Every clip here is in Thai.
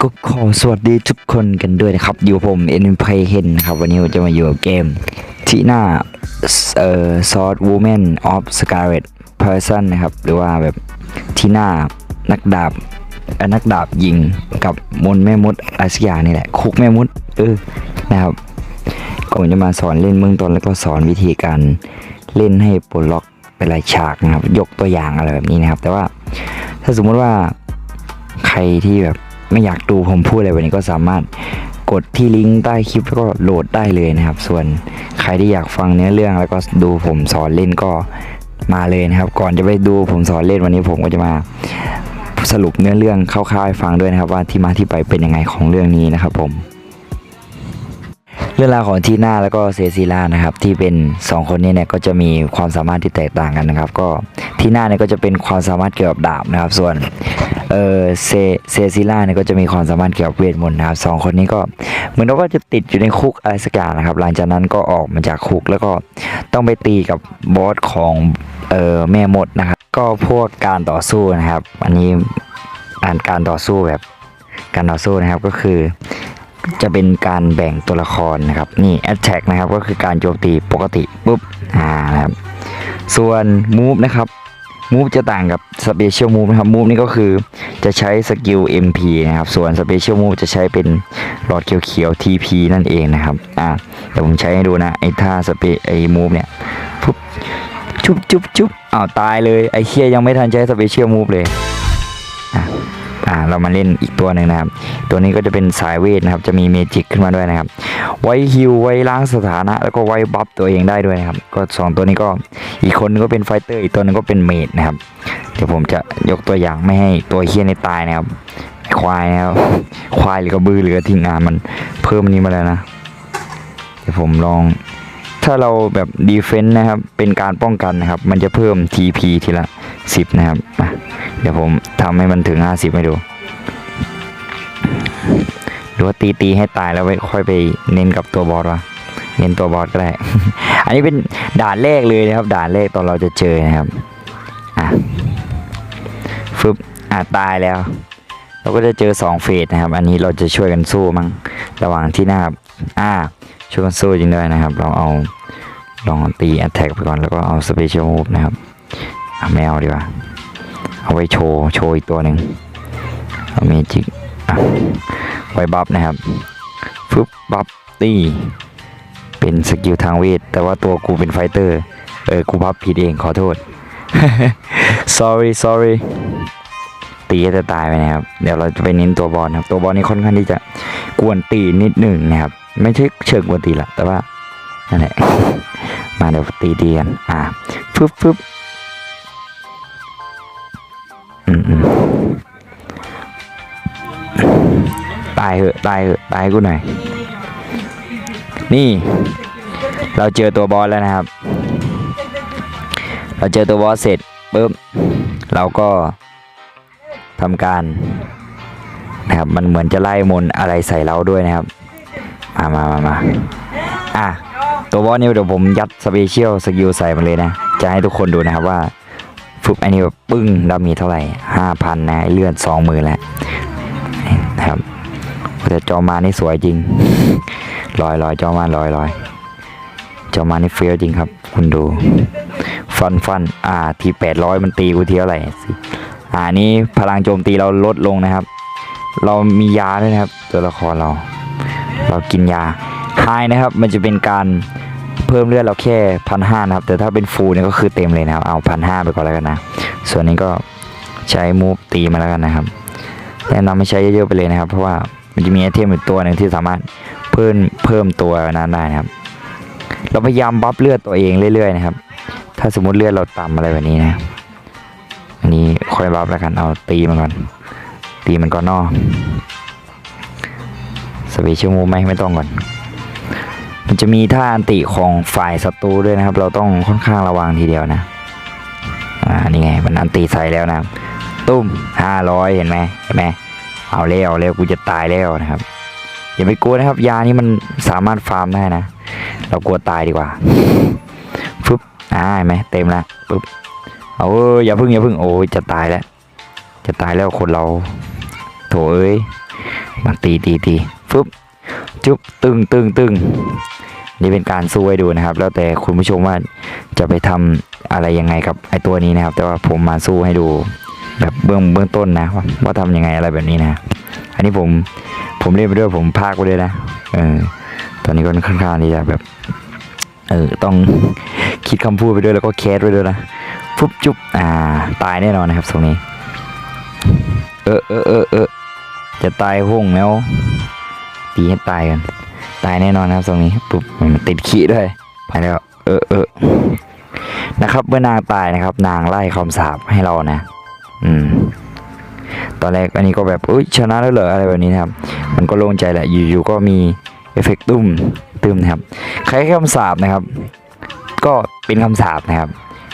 ก็ขอสวัสดีทุกคนกันด้วยนะครับ อยู่กับผมเอ็นเพย์เฮนนะครับ วันนี้ผมจะมาอยู่กับเกมที่หน้าเอ่อซอร์ดวูแมนออฟสกาเลตเพอร์ซันนะครับ หรือว่าแบบที่หน้านักดาบเอ่อนักดาบยิงกับมนแม่มดอาสยานี่แหละ คุกแม่มด เออนะครับก็ผมจะมาสอนเล่นเบื้องต้นแล้วก็สอนวิธีการเล่นให้ปลดล็อกเป็นรายฉากนะครับ ยกตัวอย่างอะไรแบบนี้นะครับ แต่ว่าถ้าสมมติว่าใครที่แบบ ไม่อยากดูผมพูดอะไรวันนี้ก็สามารถกดที่ลิงก์ใต้คลิปก็โหลดได้เลยนะครับ ส่วนใครที่อยากฟังเนื้อเรื่องแล้วก็ดูผมสอนเล่นก็มาเลยนะครับ ก่อนจะไปดูผมสอนเล่นวันนี้ผมก็จะมาสรุปเนื้อเรื่องคร่าวๆให้ฟังด้วยนะครับ ว่าที่มาที่ไปเป็นยังไงของเรื่องนี้นะครับผม เรื่องราวของทีน่าแล้วก็เซซิล่านะครับที่เป็น 2 คนนี้เนี่ยก็จะมีความสามารถที่แตกต่างกันนะครับ ก็ทีน่าเนี่ยก็จะเป็นความสามารถเกี่ยวกับดาบนะครับ ส่วนเออเซเซซิล่าเนี่ยก็จะมีความสามารถเกี่ยวกับเวทมนต์นะครับสองคนนี้ก็เหมือนว่าจะติดอยู่ในคุกอะไรสักอย่างนะครับ หลังจากนั้นก็ออกมาจากคุกแล้วก็ต้องไปตีกับบอสของเออแม่มดนะครับ ก็พวกการต่อสู้นะครับ อันนี้อ่านการต่อสู้แบบการต่อสู้นะครับก็คือ จะเป็นการแบ่งตัวละครนะครับนี่ attack นะครับก็คือการโจมตีปกติปุ๊บอ่านะครับส่วน move นะครับ move จะต่างกับ special move นะครับ move นี่ก็คือจะใช้สกิล MP นะครับส่วน special move จะใช้เป็นหลอดเขียวๆ TP นั่นเองนะครับอ่าเดี๋ยวผมใช้ให้ดูนะไอ้ท่าสเปไอ้ move เนี่ยปุ๊บจุ๊บจุ๊บจุ๊บอ้าวตายเลยไอ้เคียยังไม่ทันใช้ special move เลยอะ อ่าเรามาเล่นอีกตัวหนึ่งนะครับ ตัวนี้ก็จะเป็นสายเวทนะครับ จะมีเมจิกขึ้นมาด้วยนะครับ ไว้ฮิวไว้ล้างสถานะ แล้วก็ไว้บัฟตัวเองได้ด้วยนะครับ ก็สองตัวนี้ก็อีกคนนึงก็เป็นไฟเตอร์อีกตัวหนึงก็เป็นเมดนะครับ เดี๋ยวผมจะยกตัวอย่างไม่ให้ตัวเฮียในตายนะครับควายนะครับควายหรือกระบือหรือกระทิงอ่ามันเพิ่มนนี้มาแล้วนะ เดี๋ยวผมลอง ถ้าเราแบบดีเฟนต์นะครับ เป็นการป้องกันนะครับ มันจะเพิ่ม TP ทีละ 10 นะครับอะ เดี๋ยวผมทำให้มันถึง50ให้ดูหรือว่าตีตีให้ตายแล้วไว้ค่อยไปเน้นกับตัวบอสวะเน้นตัวบอสก็ได้ อันนี้เป็นด่านแรกเลยนะครับ ด่านแรกตอนเราจะเจอนะครับอะฟึบอะตายแล้ว เราก็จะเจอสองเฟสนะครับ อันนี้เราจะช่วยกันสู้มั้งระหว่างที่หน้าอ่าช่วยกันสู้จริงด้วยนะครับลองเอาลองตี attack ไปก่อนแล้วก็เอา special move นะครับไม่เอาดีกว่า เอาไว้โชว์โชว์อีกตัวหนึ่งเมจิกไว้บัฟนะครับฟึบบัฟตีเป็นสกิลทางเวท แต่ว่าตัวกูเป็นไฟเตอร์ เออ กูบัฟผิดเองขอโทษ sorry sorry ตีจะตายไปนะครับ เดี๋ยวเราจะไปเน้นตัวบอลนะครับ ตัวบอลนี่ค่อนข้างที่จะกวนตีนิดหนึ่งนะครับ ไม่ใช่เชิงกวนตีหรอกแต่ว่านั่นแหละมาเดี๋ยวตีดีกัน อ่าฟึบฟึบ อืมอืมตายเหอะตายเหอะตายกูหน่อย นี่ เราเจอตัวบอสแล้วนะครับ เราเจอตัวบอสเสร็จปุ๊บเราก็ทำการนะครับมันเหมือนจะไล่มนอะไรใส่เราด้วยนะครับ มามามามาอะตัวบอสนี่เดี๋ยวผมยัดสเปเชียลสกิลใส่มันเลยนะ จะให้ทุกคนดูนะครับว่า ฟุบอันนี้แบบปึ้งดามีเท่าไหร่ห้าพันนะเลื่อนสองมือแล้วนะครับแต่จอมานี่สวยจริงลอยลอยจอมาลอยลอยจอมานี่เฟี้ยวจริงครับ คุณดู ฟันฟันอ่าทีแปดร้อยมันตีกูเที่ยวไหร่อ่านี่พลังโจมตีเราลดลงนะครับ เรามียาด้วยนะครับ ตัวละครเรา เรากินยาไฮนะครับ มันจะเป็นการ เพิ่มเลือดเราแค่พันห้านะครับ แต่ถ้าเป็นฟูลเนี่ยก็คือเต็มเลยนะครับ เอาพันห้าไปก่อนแล้วกันนะ ส่วนนี้ก็ใช้มูฟตีมาแล้วกันนะครับ แนะนำไม่ใช้เยอะๆไปเลยนะครับ เพราะว่ามันจะมีไอเทมอีกตัวหนึ่งที่สามารถเพิ่มเพิ่มตัวนั้นได้นะครับ เราพยายามบัฟเลือดตัวเองเรื่อยๆนะครับ ถ้าสมมุติเลือดเราต่ำอะไรแบบนี้นะอันนี้ค่อยบัฟแล้วกัน เอาตีมันก่อน ตีมันก่อนนอสเปเชียลมูไหมไม่ต้องก่อน มันจะมีท่าอันติของฝ่ายศัตรูด้วยนะครับ เราต้องค่อนข้างระวังทีเดียวนะอ่านี่ไงมันอันติใส่แล้วนะตุ้มห้าร้อยเห็นไหมเห็นไหมเอาแล้วเอาแล้วกูจะตายแล้วนะครับอย่าไปกลัวนะครับ ยานี้มันสามารถฟาร์มได้นะ เรากลัวตายดีกว่าฟึบอ่าเห็นไหมเต็มแล้วปึ๊บเอาเอ้ยอย่าพึ่งอย่าพึ่งโอ้ยจะตายแล้ว จะตายแล้วคนเรา โถเอ้ยมาตีตีตีฟึบจุ๊บตึงตึงตึง นี่เป็นการสู้ให้ดูนะครับ แล้วแต่คุณผู้ชมว่าจะไปทำอะไรยังไงกับไอตัวนี้นะครับ แต่ว่าผมมาสู้ให้ดูแบบเบื้องเบื้องต้นนะว่าว่าทำยังไงอะไรแบบนี้นะ อันนี้ผมผมเล่นไปด้วยผมพากไปด้วยนะเออตอนนี้ก็ค่อนข้างที่จะแบบเออต้องคิดคำพูดไปด้วยแล้วก็แคสไปด้วยนะฟุบจุ๊บอ่า ตายแน่นอนนะครับตรงนี้ เออเออเออเออจะตายห้องแล้วตีให้ตายกัน ตายแน่นอนนะครับตรงนี้ปุ๊บมันติดขี้ด้วยไปแล้วเออเออนะครับเมื่อนางตายนะครับ นางไล่คำสาปให้เรานะ อืม ตอนแรกอันนี้ก็แบบอุ้ยชนะแล้วเหรออะไรแบบนี้นะครับ มันก็โล่งใจแหละอยู่ๆก็มีเอฟเฟกต์ตุ้มตุ้มนะครับใครคำสาปนะครับ ก็เป็นคำสาปนะครับ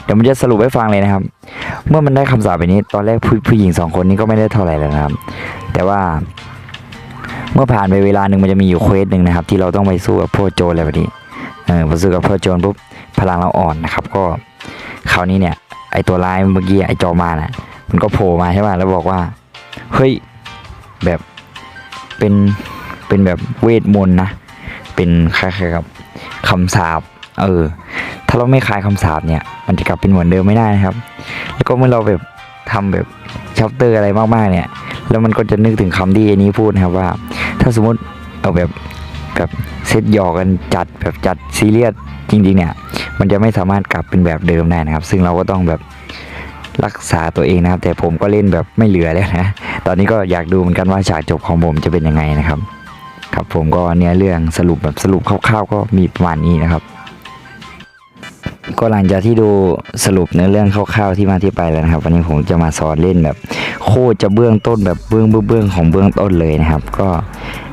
เดี๋ยวมันจะสรุปให้ฟังเลยนะครับ เมื่อมันได้คำสาปแบบนี้ ตอนแรกผู้ผู้หญิงสองคนนี้ก็ไม่ได้เท่าไหร่แล้วนะครับ แต่ว่า เมื่อผ่านไปเวลาหนึ่งมันจะมีอยู่เควสหนึ่งนะครับ ที่เราต้องไปสู้กับพวกโจรอะไรแบบนี้เออพอสู้กับพวกโจรปุ๊บพลังเราอ่อนนะครับ ก็คราวนี้เนี่ย ไอตัวร้ายเมื่อกี้ไอจอมาน่ะ มันก็โผล่มาใช่ไหมแล้วบอกว่าเฮ้ยแบบเป็นเป็นแบบเวทมนต์นะเป็นคล้ายๆกับคำสาปเออ ถ้าเราไม่คลายคำสาปเนี่ย มันจะกลับเป็นเหมือนเดิมไม่ได้นะครับ แล้วก็เมื่อเราแบบทำแบบชัปเตอร์อะไรมากๆเนี่ย แล้วมันก็จะนึกถึงคำที่อันนี้พูดนะครับว่า ถ้าสมมติเอาแบบแบบเซตหยอกกันจัดแบบจัดซีเรียสจริงๆเนี่ย มันจะไม่สามารถกลับเป็นแบบเดิมได้นะครับ ซึ่งเราก็ต้องแบบรักษาตัวเองนะครับ แต่ผมก็เล่นแบบไม่เหลือแล้วนะ ตอนนี้ก็อยากดูเหมือนกันว่าฉากจบของผมจะเป็นยังไงนะครับ ครับผมก็เนื้อเรื่องสรุปแบบสรุปคร่าวๆก็มีประมาณนี้นะครับ ก็หลังจากที่ดูสรุปเนื้อเรื่องคร่าวๆที่มาที่ไปแล้วนะครับ วันนี้ผมจะมาสอนเล่นแบบ โคตรจะเบื้องต้นแบบเบื้องเบื้องของเบื้องต้นเลยนะครับ ก็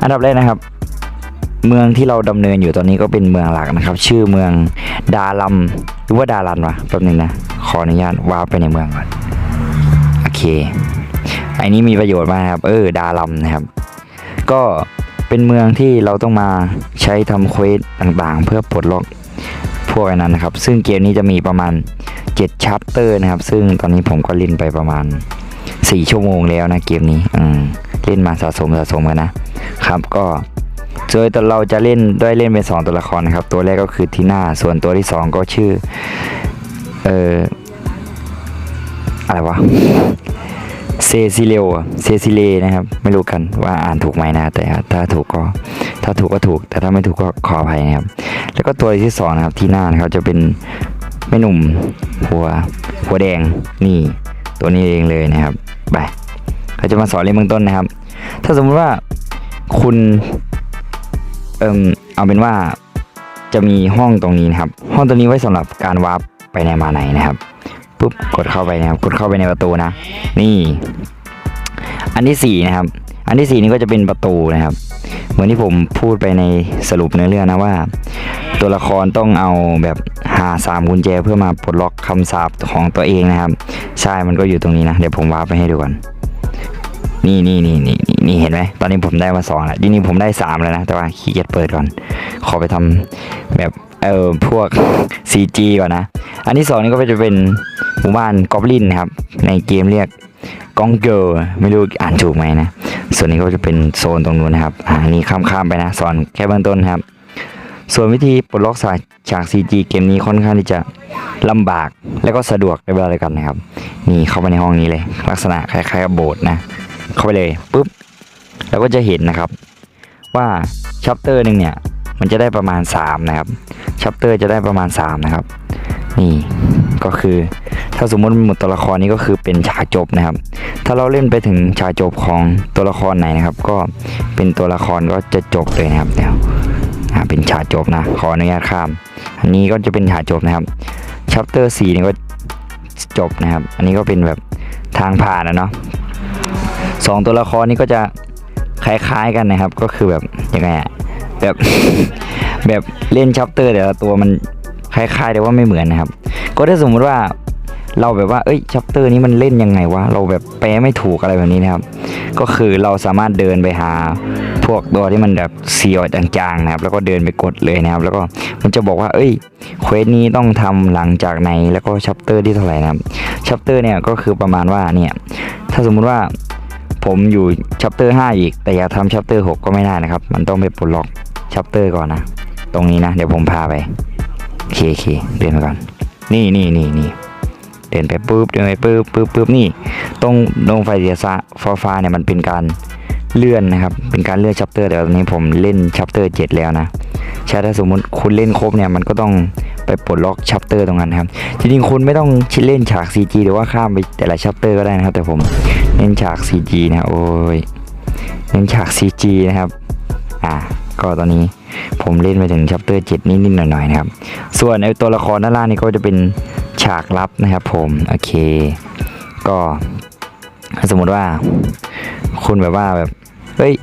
อันดับแรกนะครับ เมืองที่เราดำเนินอยู่ตอนนี้ก็เป็นเมืองหลักนะครับ ชื่อเมืองดาลัมหรือว่าดารันวะแป๊บนึงนะขออนุญาตว้าไปในเมืองก่อนโอเคอันนี้มีประโยชน์มากครับ เออดาลัมนะครับ ก็เป็นเมืองที่เราต้องมาใช้ทำเควสต่างๆ เพื่อปลดล็อก พวกอันนั้นนะครับ ซึ่งเกมนี้จะมีประมาณ7ชัปเตอร์นะครับ ซึ่งตอนนี้ผมก็เล่นไปประมาณ 4 ชั่วโมงแล้วนะเกมนี้อืมเล่นมาสะสมสะสมกันนะครับก็โดยแต่เราจะเล่นด้วยเล่นเป็น 2 ตัวละครนะครับ ตัวแรกก็คือทีน่าส่วนตัวที่ 2 ก็ชื่อเอ่ออะไรวะเซซิเลโอเซซิเลนะครับ ไม่รู้กันว่าอ่านถูกไหมนะ แต่ถ้าถูกก็ ถ้าถูกก็ถูก แต่ถ้าไม่ถูกก็ขออภัยนะครับ แล้วก็ตัวที่สองนะครับที่หน้านะครับจะเป็นแม่หนุ่มหัวหัวแดงนี่ตัวนี้เองเลยนะครับไปเขาจะมาสอนเรื่องเบื้องต้นนะครับ ถ้าสมมติว่าคุณเอ่มเอาเป็นว่าจะมีห้องตรงนี้นะครับ ห้องตรงนี้ไว้สำหรับการวาร์ปไปในมาไหนนะครับปุ๊บกดเข้าไปนะครับ กดเข้าไปในประตูนะ นี่ อันที่สี่นะครับ อันที่สี่นี่ก็จะเป็นประตูนะครับ เหมือนที่ผมพูดไปในสรุปเนื้อเรื่องนะว่า ตัวละครต้องเอาแบบหาสามกุญแจเพื่อมาปลดล็อกคำสาปของตัวเองนะครับ ใช่มันก็อยู่ตรงนี้นะ เดี๋ยวผมวาร์ปไปให้ดูก่อนนี่นี่นี่นี่นี่นี่เห็นไหมตอนนี้ผมได้มาสองแล้วทีนี้ผมได้สามแล้วนะ แต่ว่าขี้เกียจเปิดก่อน ขอไปทำแบบเออพวก CG ก่อนนะ อันที่สองนี่ก็จะเป็นหมู่บ้านกอบลินนะครับ ในเกมเรียก กองเกอร์ไม่รู้อ่านถูกไหมนะ ส่วนนี้ก็จะเป็นโซนตรงนู้นนะครับ อ่านี่ข้ามๆไปนะสอนแค่เบื้องต้นครับ ส่วนวิธีปลดล็อกสายจาก CG เกมนี้ค่อนข้างที่จะลำบากและก็สะดวกในเวลาเดียวกันนะครับ นี่เข้าไปในห้องนี้เลย ลักษณะคล้ายๆกับโบสถ์นะ เข้าไปเลยปุ๊บแล้วก็จะเห็นนะครับ ว่าชัปเตอร์หนึ่งเนี่ยมันจะได้ประมาณ 3 นะครับชัปเตอร์จะได้ประมาณ 3 นะครับ นี่ ก็คือ ถ้าสมมติหมดตัวละครนี้ก็คือเป็นฉากจบนะครับ ถ้าเราเล่นไปถึงฉากจบของตัวละครไหนนะครับ ก็เป็นตัวละครก็จะจบเลยนะครับเดี๋ยวอ่าเป็นฉากจบนะขออนุญาตข้าม อันนี้ก็จะเป็นฉากจบนะครับชัปเตอร์สี่นี่ก็จบนะครับ อันนี้ก็เป็นแบบทางผ่านนะเนาะสองตัวละครนี้ก็จะคล้ายๆกันนะครับ ก็คือแบบยังไงอะแบบแบบเล่นชัปเตอร์แต่ละตัวมันคล้ายๆแต่ว่าไม่เหมือนนะครับ ก็ถ้าสมมุติว่าเราแบบว่า เอ้ยชัปเตอร์นี้มันเล่นยังไงวะ เราแบบแปลไม่ถูกอะไรแบบนี้นะครับ ก็คือเราสามารถเดินไปหาพวกตัวที่มันแบบเสียวจางๆนะครับ แล้วก็เดินไปกดเลยนะครับ แล้วก็มันจะบอกว่า เอ้ย เควสนี้ต้องทำหลังจากไหน แล้วก็ชัปเตอร์ที่เท่าไหร่นะครับ ชัปเตอร์เนี่ยก็คือประมาณว่าเนี่ย ถ้าสมมุติว่าผมอยู่ชัปเตอร์5อีก แต่อยากทำชัปเตอร์6ก็ไม่ได้นะครับ มันต้องไปปลดล็อกชัปเตอร์ก่อนนะ ตรงนี้นะ เดี๋ยวผมพาไป โอเคโอเคเดินไปก่อน นี่นี่นี่นี่เดินไปปุ๊บเดินไปปุ๊บปุ๊บปุ๊บนี่ ตรงดวงไฟเสีฟ้าฟ้าฟ้าเนี่ยมันเป็นการเลื่อนนะครับ เป็นการเลื่อนชัปเตอร์แต่ตอนนี้ผมเล่นชัปเตอร์7แล้วนะใช่ถ้าสมมติคุณเล่นครบเนี่ยมันก็ต้องไปปลดล็อกชัปเตอร์ตรงนั้นครับ จริงๆคุณไม่ต้องเล่นฉาก CG หรือว่าข้ามไปแต่ละชัปเตอร์ก็ได้นะครับ แต่ผมเล่นฉาก CG นะโอ้ยเล่นฉาก CG นะครับ อ่า ก็ตอนนี้ผมเล่นไปถึงชัปเตอร์7นิดๆหน่อยๆนะครับ ส่วนไอตัวละครด้านล่างนี่ก็จะเป็นฉากลับนะครับ ผมโอเค ก็สมมติว่าคุณแบบว่าแบบเฮ้ย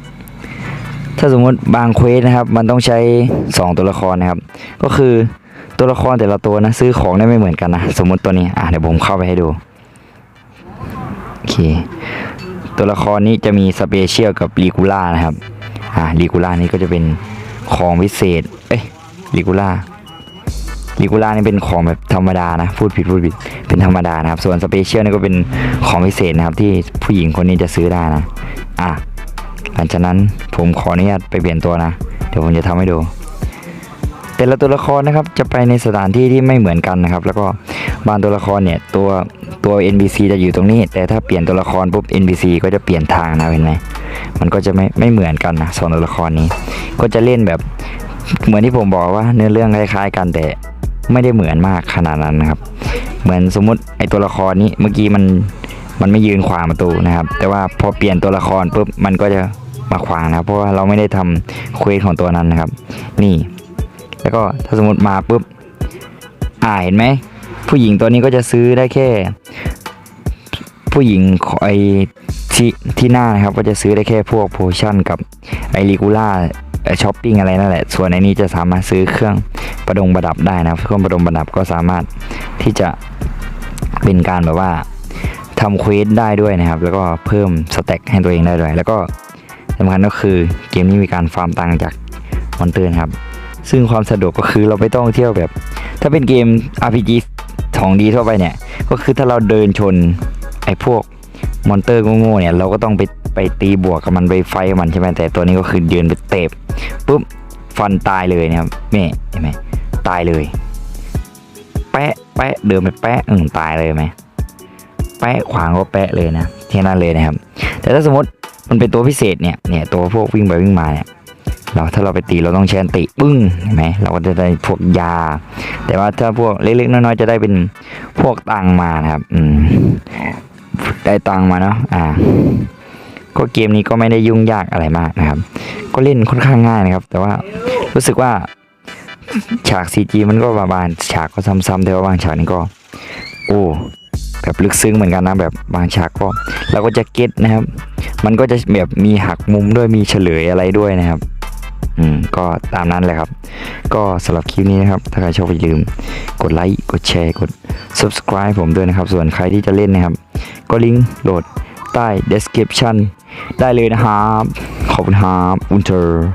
ถ้าสมมติบางเควสนะครับ มันต้องใช้ 2 ตัวละครนะครับ ก็คือตัวละครแต่ละตัวนะ ซื้อของได้ไม่เหมือนกันนะ สมมติตัวนี้อะเดี๋ยวผมเข้าไปให้ดูโอเคตัวละครนี้จะมีสเปเชียลกับลีกูล่านะครับ อ่าลีกูล่านี่ก็จะเป็นของพิเศษ เอ้ยลีกูล่าลีกูล่านี่เป็นของแบบธรรมดานะ พูดผิดพูดผิด เป็นธรรมดานะครับ ส่วนสเปเชียลนี่ก็เป็นของพิเศษนะครับ ที่ผู้หญิงคนนี้จะซื้อได้นะ อะ หลังจากนั้นผมขออนุญาตไปเปลี่ยนตัวนะ เดี๋ยวผมจะทำให้ดู แต่ละตัวละครนะครับ จะไปในสถานที่ที่ไม่เหมือนกันนะครับ แล้วก็บางตัวละครเนี่ยตัวตัว NPC จะอยู่ตรงนี้ แต่ถ้าเปลี่ยนตัวละครปุ๊บ NPC ก็จะเปลี่ยนทางนะเห็นไหม มันก็จะไม่ไม่เหมือนกันนะสองตัวละครนี้ ก็จะเล่นแบบเหมือนที่ผมบอกว่าเนื้อเรื่องคล้ายๆกันแต่ไม่ได้เหมือนมากขนาดนั้นนะครับ เหมือนสมมุติไอตัวละครนี้เมื่อกี้มันมันไม่ยืนขวางประตูนะครับ แต่ว่าพอเปลี่ยนตัวละครปุ๊บมันก็จะมาขวางนะครับ เพราะว่าเราไม่ได้ทำเควสของตัวนั้นนะครับ นี่ แล้วก็ถ้าสมมติมาปุ๊บอ่าเห็นไหมผู้หญิงตัวนี้ก็จะซื้อได้แค่ ผู้หญิงไอ ที่ที่หน้านะครับก็จะซื้อได้แค่พวกโพชั่นกับไอริกูล่าช้อปปิ้งอะไรนั่นแหละ ส่วนในนี้จะสามารถซื้อเครื่องประดงประดับได้นะครับเครื่องประดงประดับก็สามารถที่จะเป็นการแบบว่าทำเควสได้ด้วยนะครับ แล้วก็เพิ่มสเต็กให้ตัวเองได้ด้วย แล้วก็สำคัญก็คือเกมนี้มีการฟาร์มตังค์จากมอนเตอร์ครับ ซึ่งความสะดวกก็คือเราไม่ต้องเที่ยวแบบ ถ้าเป็นเกม RPG ของดีทั่วไปเนี่ย ก็คือถ้าเราเดินชนไอ้พวก มอนเตอร์โง่ๆเนี่ยเราก็ต้องไปไปตีบวกกับมันไปไฟกับมันใช่ไหมแต่ตัวนี้ก็คือเดินไปเตะปุ๊บฟันตายเลยนะครับนี่เห็นไหมตายเลย แปะแปะเดินไปแปะอืมตายเลยไหมแปะขวางก็แปะเลยนะแค่นั้นเลยนะครับ แต่ถ้าสมมติมันเป็นตัวพิเศษเนี่ยเนี่ยตัวพวกวิ่งไปวิ่งมาเนี่ยเราถ้าเราไปตีเราต้องใช้อันติปึ้งเห็นไหมเราก็จะได้พวกยา แต่ว่าถ้าพวกเล็กๆน้อยๆจะได้เป็นพวกตังมานะครับ อืม ได้ตังมาเนาะอ่า ก็เกมนี้ก็ไม่ได้ยุ่งยากอะไรมากนะครับ ก็เล่นค่อนข้างง่ายนะครับ แต่ว่ารู้สึกว่าฉาก CG มันก็บางฉากก็ซ้ำๆแต่ว่าบางฉากนี่ก็ โอ้แบบลึกซึ้งเหมือนกันนะแบบบางฉากก็เราก็จะเก็ตนะครับ มันก็จะแบบมีหักมุมด้วยมีเฉลยอะไรด้วยนะครับ อืมก็ตามนั้นแหละครับ ก็สำหรับคลิปนี้นะครับ ถ้าใครชอบอย่าลืม กดไลค์กดแชร์กด subscribe ผมด้วยนะครับ ส่วนใครที่จะเล่นนะครับ ก็ลิงก์โหลดใต้ description ได้เลยนะครับ ขอบคุณครับอุนเตอร์